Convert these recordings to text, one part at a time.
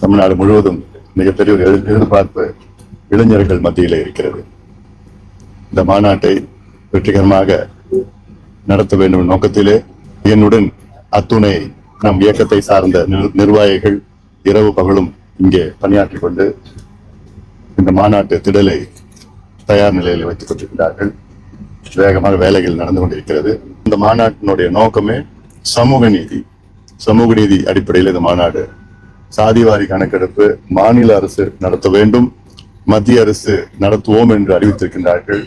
தமிழ்நாடு முழுவதும் மிகப்பெரிய ஒரு எதிர்பார்ப்பு இளைஞர்கள் மத்தியிலே இருக்கிறது. இந்த மாநாட்டை வெற்றிகரமாக நடத்த வேண்டும் நோக்கத்திலே என்னுடன் அத்துணை நம் இயக்கத்தை சார்ந்த நிர்- நிர்வாகிகள் இரவு பகலும் இங்கே பணியாற்றிக் கொண்டு இந்த மாநாட்டு திடலை தயார் நிலையில் வைத்துக் கொண்டிருக்கிறார்கள். வேகமாக வேலைகள் நடந்து கொண்டிருக்கிறது. இந்த மாநாட்டினுடைய நோக்கமே சமூக நீதி. சமூக நீதி அடிப்படையில் இந்த மாநாடு சாதிவாரி கணக்கெடுப்பு மாநில அரசு நடத்த வேண்டும் மத்திய அரசு நடத்துவோம் என்று அறிவித்திருக்கின்றார்கள்.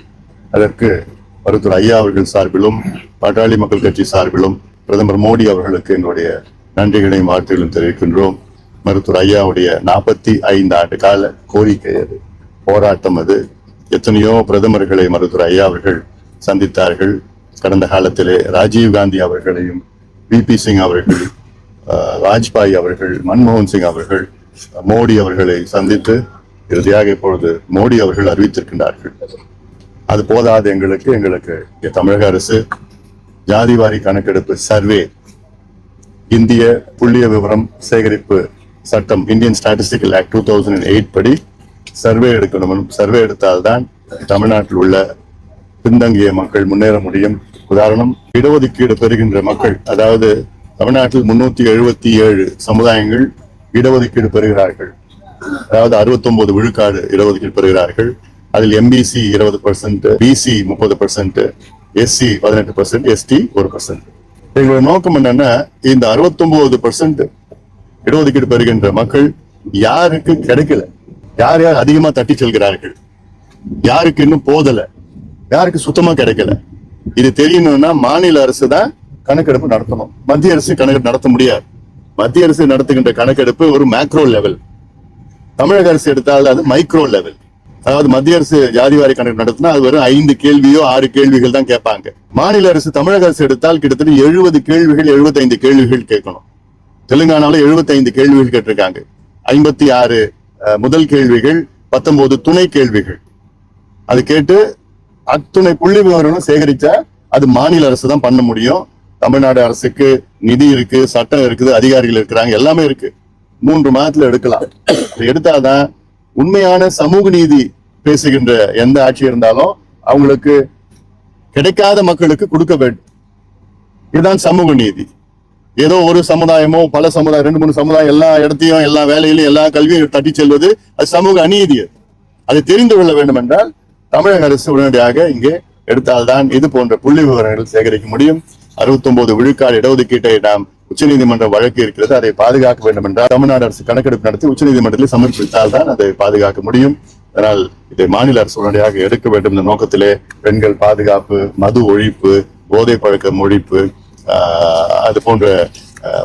அதற்கு மருத்துவர் ஐயா அவர்கள் சார்பிலும் பாட்டாளி மக்கள் கட்சி சார்பிலும் பிரதமர் மோடி அவர்களுக்கு எங்களுடைய நன்றிகளையும் வாழ்த்துகளும் தெரிவிக்கின்றோம். மருத்துவர் ஐயாவுடைய நாற்பத்தி ஐந்து ஆண்டு கால கோரிக்கை அது. போராட்டம் அது. எத்தனையோ பிரதமர்களை மருத்துவர் ஐயா அவர்கள் சந்தித்தார்கள். கடந்த காலத்திலே ராஜீவ் காந்தி அவர்களையும் விபி சிங் அவர்கள் வாஜ்பாய் அவர்கள் மன்மோகன் சிங் அவர்கள் மோடி அவர்களை சந்தித்து இறுதியாக இப்பொழுது மோடி அவர்கள் அறிவித்திருக்கின்றார்கள். அது போதாது எங்களுக்கு எங்களுக்கு தமிழக அரசு ஜாதிவாரி கணக்கெடுப்பு சர்வே இந்திய புள்ளிய விவரம் சேகரிப்பு சட்டம் Indian statistical act two thousand eight படி சர்வே எடுக்கணும் சர்வே எடுத்தால்தான் தமிழ்நாட்டில் உள்ள பின்தங்கிய மக்கள் முன்னேற முடியும். உதாரணம் இடஒதுக்கீடு பெறுகின்ற மக்கள் அதாவது தமிழ்நாட்டில் முன்னூத்தி எழுபத்தி ஏழு சமுதாயங்கள் இடஒதுக்கீடு பெறுகிறார்கள். அதாவது 69 விழுக்காடு இடஒதுக்கீடு பெறுகிறார்கள். அதில் எம்பிசி இருபது பர்சன்ட் பிசி முப்பது பர்சன்ட் எஸ்சி பதினெட்டு பர்சன்ட் எஸ்டி ஒரு பர்சன்ட் எங்களோட நோக்கம் என்னன்னா இந்த 69% பர்சன்ட் இடஒதுக்கீடு பெறுகின்ற மக்கள் யாருக்கு கிடைக்கல. யார் யார் அதிகமா தட்டி செல்கிறார்கள். யாருக்கு இன்னும் போதல. யாருக்கு சுத்தமா கிடைக்கல. இது தெரியணும்னா மாநில அரசு தான் கணக்கெடுப்பு நடத்தணும். மத்திய அரசு கணக்கெடுப்பு நடத்த முடியாது. மத்திய அரசு நடத்துகின்ற கணக்கெடுப்பு ஒரு மேக்ரோ லெவல் தமிழக அரசு எடுத்தால் அது மைக்ரோ லெவல் அதாவது மத்திய அரசு ஜாதிவாரி கணக்கு நடத்தினா அது வெறும் ஐந்து கேள்வியோ ஆறு கேள்விகள் தான் கேட்பாங்க. மாநில அரசு தமிழக அரசு எடுத்தால் கிட்டத்தட்ட எழுபது கேள்விகள் 75 கேள்விகள் கேட்கணும். தெலுங்கானால 75 கேள்விகள் கேட்டிருக்காங்க. ஐம்பத்தி ஆறு முதல் கேள்விகள் பத்தொன்பது துணை கேள்விகள். அது கேட்டு அத்துணை புள்ளி விவரம் சேகரிச்சா அது மாநில அரசு தான் பண்ண முடியும். தமிழ்நாடு அரசுக்கு நிதி இருக்கு சட்டம் இருக்குது அதிகாரிகள் இருக்கிறாங்க எல்லாமே இருக்கு. மூன்று மாதத்துல எடுக்கலாம். எடுத்தாதான் உண்மையான சமூக நீதி பேசுகின்ற எந்த ஆட்சி இருந்தாலும் அவங்களுக்கு கிடைக்காத மக்களுக்கு கொடுக்க வேண்டும். இதுதான் சமூக நீதி. ஏதோ ஒரு சமுதாயமோ பல சமுதாயம் ரெண்டு மூணு சமுதாயம் எல்லா இடத்தையும் எல்லா வேலையிலும் எல்லா கல்வியும் தட்டி செல்வது அது சமூக அநீதி. அதை தெரிந்து கொள்ள வேண்டும் என்றால் தமிழக அரசு உடனடியாக இங்கே எடுத்தால்தான் இது போன்ற புள்ளி விவரங்கள் சேகரிக்க முடியும். 69 விழுக்காடு இடஒதுக்கீட்டை நாம் உச்சநீதிமன்ற வழக்கு இருக்கிறது. அதை பாதுகாக்க வேண்டும் என்றால் தமிழ்நாடு அரசு கணக்கெடுப்பு நடத்தி உச்சநீதிமன்றத்தில் சமர்ப்பித்தால் தான் அதை பாதுகாக்க முடியும். அதனால் இதை மாநில அரசு உடனடியாக எடுக்க வேண்டும் என்ற நோக்கத்திலே பெண்கள் பாதுகாப்பு மது ஒழிப்பு போதை பழக்கம் ஒழிப்பு ஆஹ், அது போன்ற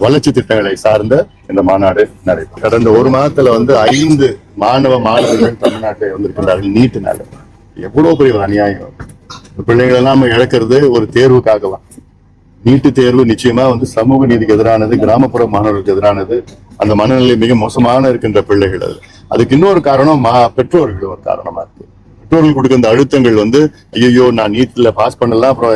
வளர்ச்சி திட்டங்களை சார்ந்த இந்த மாநாடு நடைபெறும். கடந்த ஒரு மாதத்துல வந்து ஐந்து மாணவ மாணவர்கள் தமிழ்நாட்டை வந்திருக்கிறார்கள் நீட்டுனால எவ்வளவு பெரிய அநியாயம். இந்த எல்லாம் நம்ம இழக்கிறது ஒரு தேர்வுக்காகவா? நீட்டு தேர்வு நிச்சயமா வந்து சமூக நீதிக்கு எதிரானது கிராமப்புற மாணவர்களுக்கு எதிரானது அந்த மனநிலை மிக மோசமான இருக்கின்ற பிள்ளைகள் அது. அதுக்கு இன்னொரு காரணம் மா- பெற்றோர்கள் ஒரு காரணமா இருக்கு. பெற்றோர்கள் கொடுக்க அந்த அழுத்தங்கள் வந்து ஐயோ நான் நீட்ல பாஸ் பண்ணலாம் அப்புறம்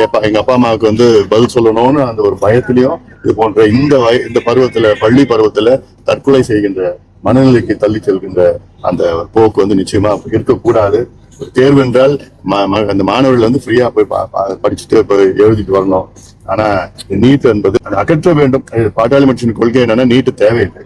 எப்ப- எங்க அப்பா அம்மாவுக்கு வந்து பதில் சொல்லணும்னு அந்த ஒரு பயத்திலையும் இது போன்ற இந்த வய- இந்த பருவத்துல பள்ளி பருவத்துல தற்கொலை செய்கின்ற மனநிலைக்கு தள்ளி செல்கின்ற அந்த போக்கு வந்து நிச்சயமா இருக்கக்கூடாது. தேர்வு என்றால் அந்த மாணவர்கள் வந்து ஃப்ரீயா போய் படிச்சுட்டு போய் எழுதிட்டு வரணும். ஆனா நீட் என்பது அகற்ற வேண்டும். பாட்டாளி மனுஷன் கொள்கை என்னன்னா நீட்டு தேவையில்லை.